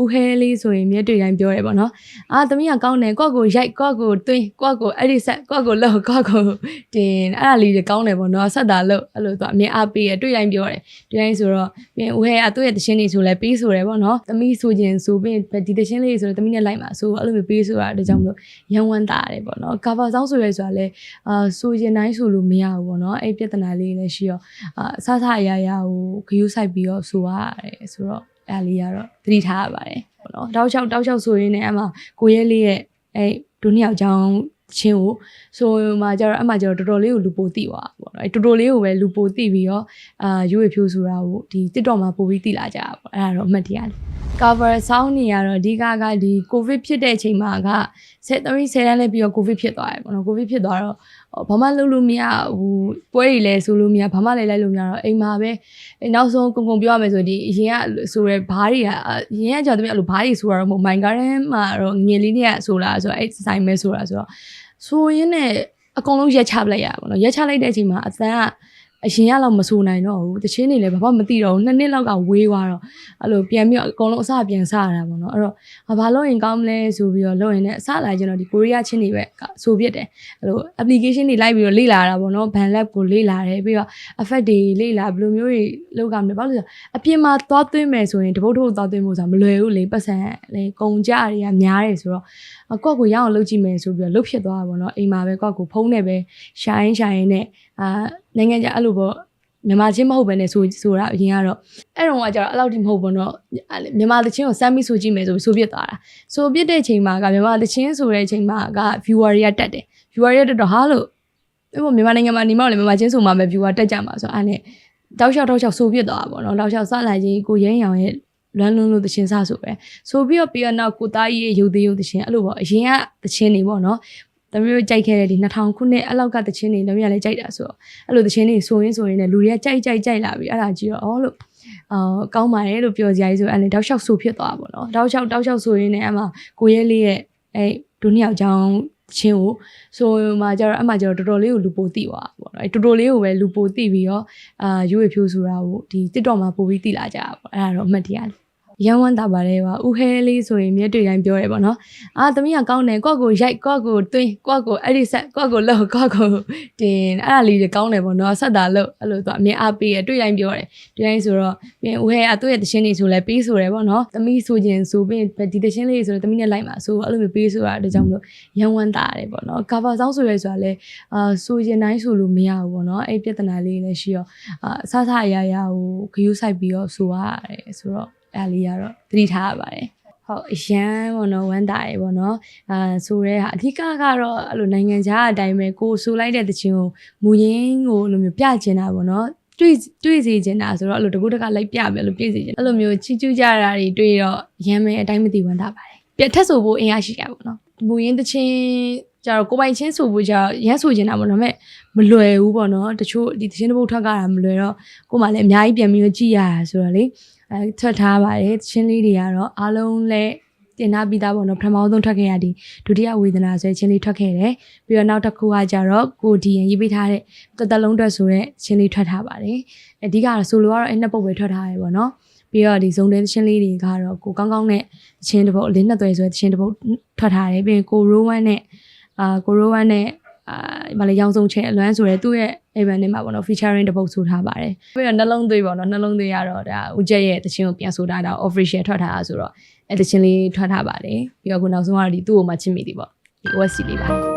ဦးဟဲလေးဆိုရင်မြက်တွေတိုင်းပြောတယ်ပေါ့နော်အာသမီးကကောင်းတယ်ကော့ကိုရိုက်ကော့ကိုတွင်းကော့ကိုအဲ့ဒီဆက်ကော့ကိုလှုပ်ကော့ကိုတင်အဲ့ဒါလေးတွေကောင်းတယ်ပေါ့နော်ဆက်တာလှုပ်အဲ့လိုသူအမြင်အားပေးရတွေ့တိုင်းပြောတယ်တွေ့တိုင်းဆိုတော့ပြင်ဦးဟဲကသူ့ရဲ့တခြင်းတွေဆိုလဲပေးဆိုတယ်ပေါ့နော်သမီးဆိုခြင်းဆိုပြင်ဒီတခြင်းလေးဆိုတော့သမီးနဲ့လိုက်မှာဆိုအဲ့လိုမျိုးပေးဆိုတာတကြောင်မလို့ရန်ဝမ်းတာတယ်ပေါ့နော် cover song ဆိုရဲဆိုတာလဲအာဆိုခြင်းတိုင်းဆိုလို့မရဘူးပေါ့နော်အဲ့ပြဿနာလေးလည်းရှိရောအာအဆဆအရာရာကိုခယူးဆိုင်ပြီးတော့ဆိုရတယ်ဆိုတော့ အဲ့ဒါလေးကတော့သတိထားရပါတယ်ပေါ့နော်တောက်ချောက်တောက်ချောက်ဆိုရင်းနဲ့အမှကိုရဲလေးရဲ့အဲ့ဒုနှစ်ယောက်ချောင်းချင်းကိုဆိုမှကျတော့အမှကျတော့တော်တော်လေးကိုလူပိုသိသွားပေါ့နော်အဲ့တော်တော်လေးကိုပဲလူပိုသိပြီးတော့အာရွေဖြိုးဆိုတာကိုဒီ TikTok မှာပို့ပြီးသိလာကြတာပေါ့အဲ့ဒါတော့အမှတ်တရလေး cover sound နေရတော့အဓိကကဒီ covid ဖြစ်တဲ့အချိန်မှာကဆက်သမီး10တန်းလဲပြီးတော့ covid ဖြစ်သွားတယ်ပေါ့နော် covid ဖြစ်သွားတော့ဘာမှလုပ်လို့မရဘူးပွဲတွေလဲဆိုလို့မရဘာမှလည်းလိုက်လို့မရတော့အိမ်မှာပဲနောက်ဆုံးကုံကုံပြောရမယ်ဆိုဒီအရင်ကဆိုရဲဘားတွေကအရင်ကကြောင့်တမီးအဲ့လိုဘားတွေဆိုတာတော့မဟုတ်မိုင်ကားထဲမှာတော့ငွေလေးတွေကဆိုတာဆိုတော့အဲ့ဆိုင်မဲဆိုတာဆိုတော့ဆိုရင်းနဲ့အကုန်လုံးရက်ချပလိုက်ရပါတော့ရက်ချလိုက်တဲ့အချိန်မှာအသံက အရင်ကလောက်မဆိုနိုင်တော့ဘူးတချင်းနေလည်းဘာမှမသိတော့ဘူးနှစ်နှစ်လောက်ကဝေးသွားတော့အဲ့လိုပြန်ပြီးတော့အကုန်လုံးအစပြန်စရတာပေါ့နော်အဲ့တော့ဘာလို့ရင်ကောင်းမလဲဆိုပြီးတော့လုပ်ရင်လည်းအစလာကျင်တော့ဒီကိုရီးယားချင်းတွေပဲဆိုပြစ်တယ်အဲ့လို application တွေလိုက်ပြီးတော့လေ့လာတာပေါ့နော် ban lab ကိုလေ့လာတယ်ပြီးတော့ effect တွေလေ့လာဘယ်လိုမျိုးတွေလုပ်ကြမလဲဘာလို့လဲဆိုတော့အပြင်မှာသွားသွင်းမယ်ဆိုရင်တပုတ်တပုတ်သွားသွင်းဖို့ဆိုတာမလွယ်ဘူးလေပတ်စံလေကုန်ကြတွေကများတယ်ဆိုတော့ကော့ကိုရအောင်လုပ်ကြည့်မယ်ဆိုပြီးတော့လုပ်ဖြစ်သွားတာပေါ့နော်အိမ်မှာပဲကော့ကိုဖုံးနေပဲရှာရင်ရှာရင်နဲ့ အာနိုင်ငံခြားအဲ့လိုပေါ့မြန်မာချင်းမဟုတ်ပဲねဆိုဆိုတာအရင်ကတော့အဲ့တော့ကကျတော့အဲ့လောက်ထိမဟုတ်ဘူးတော့မြန်မာသချင်းကိုစမ်းပြီးဆိုကြည့်မယ်ဆိုဆိုပြစ်သွားတာဆိုပြစ်တဲ့အချိန်မှာကမြန်မာသချင်းဆိုတဲ့အချိန်မှာက viewer တွေကတက်တယ် viewer တွေတက်တော့ဟာလို့အဲ့ပေါ်မြန်မာနိုင်ငံမှာနေမောက်လည်းမြန်မာချင်းဆိုမှာပဲ viewer တက်ကြမှာဆိုအဲ့နဲ့တောက်လျှောက်တောက်လျှောက်ဆိုပြစ်သွားတာပေါ့နော်တောက်လျှောက်စလာချင်းကိုရဲရောင်ရဲ့လွမ်းလွန်းလို့သချင်းစဆိုပဲဆိုပြီးတော့ပြီးတော့နောက်ကိုသားကြီးရဲ့ရုပ်သေးရုပ်သချင်းအဲ့လိုပေါ့အရင်ကသချင်းနေပေါ့နော် သမီးတို့ကြိုက်ခဲ့တဲ့ဒီ2000ခုနှစ်အဲ့လောက်ကသချင်းတွေသမီးကလည်းကြိုက်တာဆိုတော့အဲ့လိုသချင်းတွေဆိုရင်းဆိုရင်းနဲ့လူတွေကကြိုက်ကြိုက်ကြိုက်လာပြီးအဲ့ဒါကြီးတော့အော်လို့အာကောင်းပါတယ်လို့ပြောစရာကြီးဆိုအဲ့လေတောက်လျှောက်ဆိုဖြစ်သွားပါတော့တောက်လျှောက်တောက်လျှောက်ဆိုရင်းနဲ့အမှကိုရဲလေးရဲ့အဲ့ဒုနှစ်ယောက်ချောင်းချင်းကိုဆိုမှကျတော့အမှကျတော့တော်တော်လေးကိုလူပိုသိသွားပေါ့နော်အဲ့တော်တော်လေးကိုပဲလူပိုသိပြီးတော့အာရွေဖြိုးဆိုတာကိုဒီ TikTok မှာပို့ပြီးသိလာကြတာပေါ့အဲ့ဒါတော့အမှတ်တရလေး ရန်ဝမ်းတာပါတယ်ကွာဦးဟဲလေးဆိုရင်မြက်တွေတိုင်းပြောတယ်ပေါ့နော်အာသမီးကကောင်းတယ်ကော့ကိုရိုက်ကော့ကိုတွင်းကော့ကိုအဲ့ဒီဆက်ကော့ကိုလှုပ်ကော့ကိုတင်အဲ့ဒါလေးတွေကောင်းတယ်ပေါ့နော်ဆက်တာလှုပ်အဲ့လိုသူအမြင်အားပေးရတွေ့တိုင်းပြောတယ်တွေ့တိုင်းဆိုတော့ပြင်ဦးဟဲကသူ့ရဲ့တခြင်းတွေဆိုလဲပေးဆိုတယ်ပေါ့နော်သမီးဆိုခြင်းဆိုပြင်ဒီတခြင်းလေးဆိုတော့သမီးနဲ့လိုက်မှာဆိုအဲ့လိုမျိုးပေးဆိုတာတကြောင်မလို့ရန်ဝမ်းတာတယ်ပေါ့နော် cover song ဆိုရဲဆိုတာလဲအာဆိုခြင်းတိုင်းဆိုလို့မရဘူးပေါ့နော်အဲ့ပြဿနာလေးလည်းရှိရောအာအဆဆအရာရာကိုခယူးဆိုင်ပြီးတော့ဆိုရတယ်ဆိုတော့ အဲ့လေးကတော့သတိထားရပါတယ်ဟုတ်အရန်ပေါ့နော်ဝမ်းတာရေပေါ့နော်အာဆိုရဲဟာအဓိကကတော့အဲ့လိုနိုင်ငံခြားအတိုင်းပဲကိုဆိုလိုက်တဲ့တခြင်းကိုမူရင်းကိုအဲ့လိုမျိုးပြကျင်တာပေါ့နော်တွေ့တွေ့စေချင်တာဆိုတော့အဲ့လိုတကူတကလိုက်ပြမယ်လို့ပြည့်စေချင်အဲ့လိုမျိုးချီကျူးကြတာတွေတွေ့တော့ရမ်းမယ်အတိုင်းမသိဝမ်းတာပါတယ်ပြထက်ဆိုဖို့အင်အားရှိတာပေါ့နော်မူရင်းတခြင်းကြတော့ကိုပိုင်ချင်းဆိုဖို့ကြရမ်းဆိုချင်တာပေါ့နော်ဒါပေမဲ့ မလွယ်ဘူးပေါ့နော်တချို့ဒီတခြင်းတစ်ပုတ်ထွက်ကြတာမလွယ်တော့ကိုမှလည်းအများကြီးပြန်ပြီးကြည့်ရတာဆိုတော့လေအဲထွက်ထားပါတယ်တခြင်းလေးတွေကတော့အားလုံးလည်းတင်ထားပြီးသားပေါ့နော်ပထမဆုံးထွက်ခဲ့ရဒီဒုတိယဝေဒနာဆိုတဲ့ချင်းလေးထွက်ခဲ့တယ်ပြီးတော့နောက်တစ်ခုကကြတော့ကိုဒီရင်ရေးပေးထားတဲ့တသက်လုံးအတွက်ဆိုတဲ့ချင်းလေးထွက်ထားပါတယ်အဓိကတော့ဆိုလိုကတော့အဲ့နှစ်ပုတ်ပဲထွက်ထားရပေါ့နော်ပြီးတော့ဒီဇုံတဲ့ချင်းလေးတွေကတော့ကိုကောင်းကောင်းနဲ့ချင်းတစ်ပုတ်အလင်းနှစ်သွဲဆိုတဲ့ချင်းတစ်ပုတ်ထွက်ထားတယ်ပြီးရင်ကိုရိုးဝမ်းနဲ့အာကိုရိုးဝမ်းနဲ့ အာမလေးရောင်စုံချဲအလွမ်းဆိုရဲသူ့ရဲ့ event နဲ့မှာပေါ့နော် featuring တစ်ပုတ်ဆိုထားပါတယ်ပြီးတော့နှလုံးသွေးပေါ့နော်နှလုံးသွေးကတော့ဒါဦးကျက်ရဲ့တခြင်းကိုပြန်ဆိုထားတာ official ထွက်ထားတာဆိုတော့အဲတခြင်းလေးထွက်ထားပါတယ်ပြီးတော့ခုနောက်ဆုံးကတော့ဒီသူ့ကိုမှချစ်မိသည်ပေါ့ဒီ OSC လေးပါ